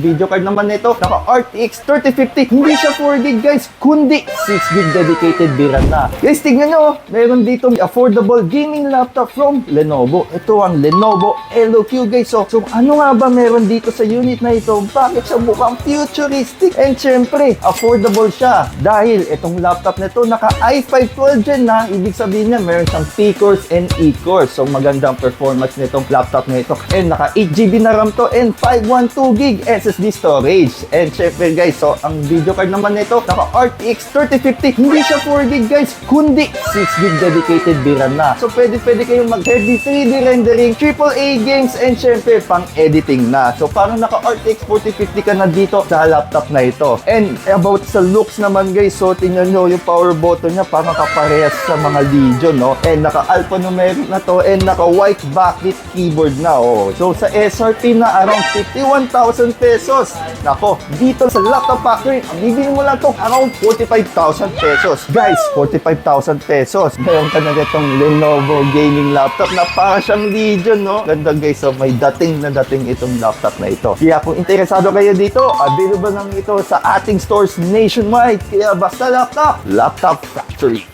Video card naman nito, naka RTX 3050. Hindi siya 4 gig guys, kundi 6 gig dedicated VRAM na. Guys, tignan nyo, oh. meron dito affordable gaming laptop from Lenovo. Ito ang Lenovo LOQ guys. So, so ano nga ba meron dito sa unit na ito? Bakit siya mukhang futuristic? And syempre, affordable siya. Dahil itong laptop na ito, naka i5 12 gen na. Ibig sabihin niya, meron siyang P-cores and E-cores. So, magandang performance nitong laptop na ito. And naka 8GB na RAM to and 512 gig SSD storage. And syempre guys, so ang video card naman nito, naka RTX 3050. Hindi siya 4 gig guys, kundi 6 gig dedicated VRAM na. So pwede pwede kayong mag-heavy 3D rendering, AAA games, and syempre pang editing na. So parang naka RTX 4050 ka na dito sa laptop na ito. And about sa looks naman guys, so tingnan nyo yung power button niya parang kaparehas sa mga Legion, no? And naka alphanumeric na to and naka white backlit keyboard na, oh. So sa SRP na around 51,000 pesos. Nako, dito sa Laptop Factory, bibili mo lang to around 45,000 pesos. Guys, 45,000 pesos. Meron ka na itong Lenovo gaming laptop na para siyang Legion, no? Ganda guys, so may dating na dating itong laptop na ito. Kaya kung interesado kayo dito, available lang ito sa ating stores nationwide. Kaya basta laptop, Laptop Factory.